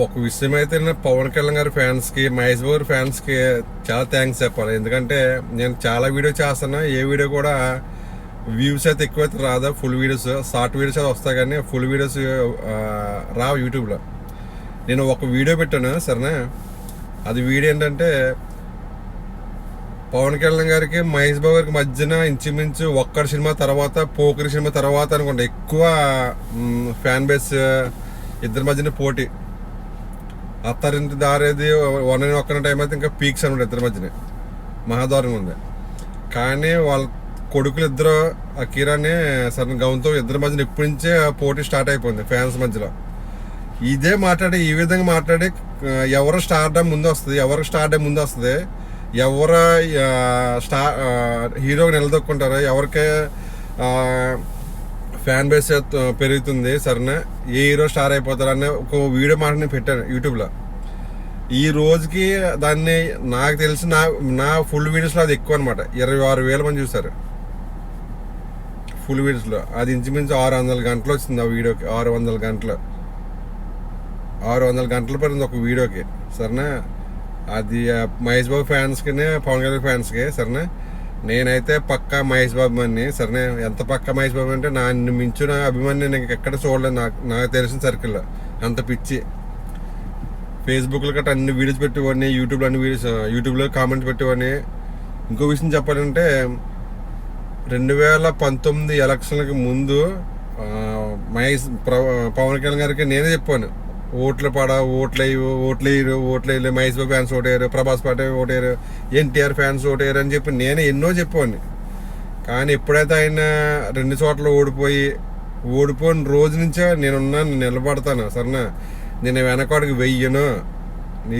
ఒక విషయం అయితే నేను పవన్ కళ్యాణ్ గారి ఫ్యాన్స్కి మహేష్ బాబు ఫ్యాన్స్కి చాలా థ్యాంక్స్ చెప్పాలి. ఎందుకంటే నేను చాలా వీడియో చేస్తాను. ఏ వీడియో కూడా వ్యూస్ అయితే ఎక్కువ అయితే రాదా. ఫుల్ వీడియోస్ షార్ట్ వీడియోస్ అయితే వస్తాయి కానీ ఫుల్ వీడియోస్ రావు యూట్యూబ్లో నేను ఒక వీడియో పెట్టాను సరేనా? అది వీడియో ఏంటంటే పవన్ కళ్యాణ్ గారికి మహేష్ బాబు గారికి మధ్యన ఇంచుమించు ఒక్కడి సినిమా తర్వాత పోకరి సినిమా తర్వాత అనుకుంటా ఎక్కువ ఫ్యాన్ బేస్ ఇద్దరి మధ్యన పోటీ. అత్తారింటి దారేది వన్ అని ఒక్కన టైం అయితే ఇంకా పీక్స్ అనమాట ఇద్దరి మధ్యన. మహాదారుణంగా ఉంది కానీ వాళ్ళ కొడుకులు ఇద్దరు ఆ కిరాని సరే గౌన్తో ఇద్దరి మధ్యన ఇప్పటి నుంచే పోటీ స్టార్ట్ అయిపోయింది ఫ్యాన్స్ మధ్యలో. ఇదే మాట్లాడి ఈ విధంగా మాట్లాడి ఎవరు స్టార్డమ్ ముందు వస్తుంది ఎవరు స్టార్డమ్ ముందు వస్తుంది ఎవరు స్టార్ హీరోకి నిలదొక్కుంటారు ఎవరికి ఫ్యాన్ బేస్ పెరుగుతుంది సరేనా. ఏ హీరో స్టార్ అయిపోతారనే ఒక వీడియో మాట నేను పెట్టాను యూట్యూబ్లో. ఈ రోజుకి దాన్ని నాకు తెలిసి నా నా ఫుల్ వీడియోస్లో అది ఎక్కువ అనమాట ఇరవై ఆరు వేల మంది చూసారు. ఫుల్ వీడియోస్లో. అది ఇంచుమించు ఆరు వందల గంటలు వచ్చింది ఆ వీడియోకి. ఆరు వందల గంటలు. ఆరు వందల గంటలు పడింది ఒక వీడియోకి. సరేనా. అది మహేష్ బాబు ఫ్యాన్స్కి పవన్ కళ్యాణ్ ఫ్యాన్స్కి సరేనా. నేనైతే పక్కా మహేష్ బాబు అని సరే ఎంత పక్కా మహేష్ బాబు అంటే నా మించిన అభిమాని నేను ఎక్కడ చూడలేదు. నాకు నాకు తెలిసిన సర్కిల్లో. అంత పిచ్చి. ఫేస్బుక్లో గట్రా అన్ని వీడియోస్ పెట్టేవాడిని యూట్యూబ్లో అన్ని వీడియోస్ యూట్యూబ్లో కామెంట్స్ పెట్టేవాడిని. ఇంకో విషయం చెప్పాలంటే రెండు వేల పంతొమ్మిది ఎలక్షన్లకు ముందు మహేష్ పవన్ కళ్యాణ్ గారికి నేనే చెప్పాను. ఓట్లు పడ ఓట్లు వేయు ఓట్లు వేయరు ఓట్లు వేయరు మహేష్ బాబు ఫ్యాన్స్ ఓటేయరు ప్రభాస్ పాటే ఓటేయరు ఎన్టీఆర్ ఫ్యాన్స్ ఓటేయరు అని చెప్పి నేను ఎన్నో చెప్పాను కానీ ఎప్పుడైతే ఆయన రెండు చోట్ల ఓడిపోయి ఓడిపోయిన రోజు నుంచే నేనున్నాను నిలబడతాను సరేనా? నేను వెనకాడికి వెయ్యను. నీ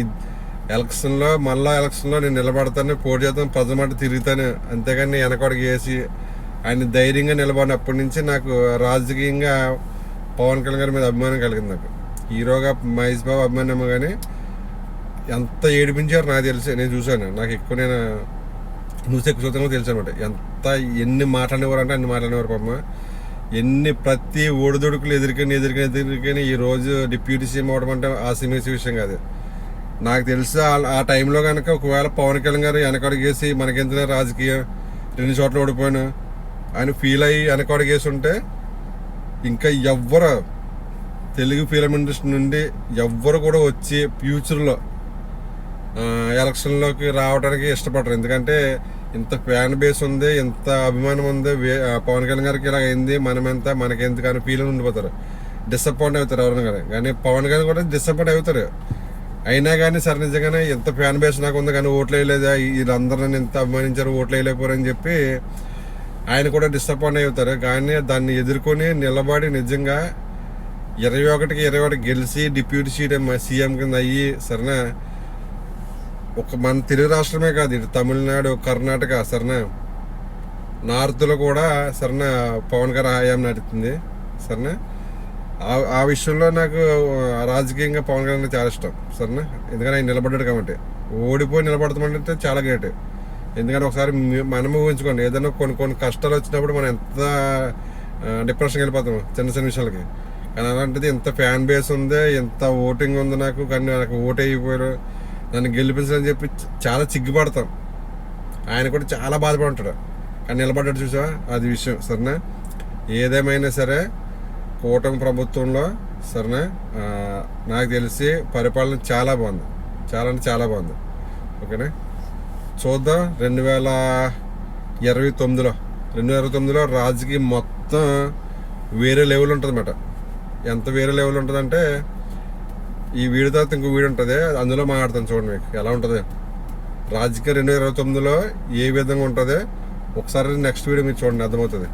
ఎలక్షన్లో మళ్ళా ఎలక్షన్లో నేను నిలబడతాను పోటీ చేస్తాను ప్రజమాట తిరుగుతాను. అంతేగాని వెనకాడికి వేసి ఆయన ధైర్యంగా నిలబడినప్పటి నుంచి నాకు రాజకీయంగా పవన్ కళ్యాణ్ గారి మీద అభిమానం కలిగింది నాకు. హీరోగా మహేష్ బాబు అభిమానమ్మ కానీ ఎంత ఏడిపించారు నాకు తెలిసి నేను చూశాను. నాకు ఎక్కువ నేను న్యూస్ ఎక్కువ చూద్దామో తెలుసు అనమాట ఎంత ఎన్ని మాట్లాడేవారు అంటే అన్ని మాట్లాడేవారు పాప. ఎన్ని ప్రతి ఓడిదొడుకులు ఎదుర్కొని ఎదుర్కొని ఎదుర్కొని ఈ రోజు డిప్యూటీ సీఎం అవడం అంటే ఆ సిమేసి విషయం కాదు. నాకు తెలిసి ఆ- టైంలో కనుక ఒకవేళ పవన్ కళ్యాణ్ గారు వెనకడుగేసి మనకెంత రాజకీయం రెండు చోట్ల ఓడిపోయాను ఆయన ఫీల్ అయ్యి వెనకడుగేసి ఉంటే ఇంకా ఎవ్వరు తెలుగు ఫిలిం ఇండస్ట్రీ నుండి ఎవ్వరు కూడా వచ్చి ఫ్యూచర్లో ఎలక్షన్లోకి రావడానికి ఇష్టపడరు. ఎందుకంటే ఇంత ఫ్యాన్ బేస్ ఉంది ఇంత అభిమానం ఉంది పవన్ కళ్యాణ్ గారికి ఇలా అయింది మనం ఎంత మనకెందుకు అని ఫీలింగ్ ఉండిపోతారు. డిసప్పాయింట్ అవుతారు ఎవరైనా కానీ. కానీ పవన్ కళ్యాణ్ కూడా డిసప్పాయింట్ అవుతారు. అయినా కానీ సరే నిజంగానే ఎంత ఫ్యాన్ బేస్ నాకు ఉంది కానీ ఓట్లు వేయలేదా? వీళ్ళందరూ నన్ను ఎంత అభిమానించారు ఓట్లు వేయలేకపోరని చెప్పి ఆయన కూడా డిసప్పాయింట్ అవుతారు. కానీ దాన్ని ఎదుర్కొని నిలబడి నిజంగా ఇరవై ఒకటికి ఇరవై ఒకటి గెలిచి డిప్యూటీ సీఎం సీఎం కింద అయ్యి సరేనా? ఒక మన తెలుగు రాష్ట్రమే కాదు ఇటు తమిళనాడు కర్ణాటక సరేనా? నార్త్లో కూడా సరేనా పవన్ గారు హయాం నడుతుంది సరేనా? ఆ ఆ విషయంలో నాకు రాజకీయంగా పవన్ గారు అంటే చాలా ఇష్టం సరేనా? ఎందుకంటే ఆయన నిలబడ్డాడు కాబట్టి. ఓడిపోయి నిలబడతామంటే చాలా గ్రేట్. ఎందుకంటే ఒకసారి మనము ఊహించుకోండి ఏదైనా కొన్ని కొన్ని కష్టాలు వచ్చినప్పుడు మనం ఎంత డిప్రెషన్కి వెళ్ళిపోతాం చిన్న చిన్న విషయాలకి. కానీ అలాంటిది ఎంత ఫ్యాన్ బేస్ ఉంది ఎంత ఓటింగ్ ఉంది నాకు కానీ నాకు ఓట్ అయిపోయారు నన్ను గెలిపించాలని చెప్పి చాలా చిగ్గుపడతాం. ఆయన కూడా చాలా బాధపడి ఉంటాడు. కానీ నిలబడ్డాడు చూసా అది విషయం. సరేనా? ఏదేమైనా సరే కూటమి ప్రభుత్వంలో సరేనా? నాకు తెలిసి పరిపాలన చాలా బాగుంది. చాలా అంటే చాలా బాగుంది. ఓకేనా? చూద్దాం. రెండు వేల ఇరవై తొమ్మిదిలో రెండు వేల ఇరవై తొమ్మిదిలో రాజకీయం మొత్తం వేరే లెవెల్ ఉంటుంది అన్నమాట ఎంత వేరే లెవెల్ ఉంటుందంటే ఈ వీడి తర్వాత ఇంకో వీడు ఉంటుంది అందులో మాట్లాడతాను చూడండి మీకు ఎలా ఉంటుంది. రాజకీయ రెండు వేల ఇరవై తొమ్మిదిలో ఏ విధంగా ఉంటుంది ఒకసారి నెక్స్ట్ వీడియో మీరు చూడండి అర్థమవుతుంది.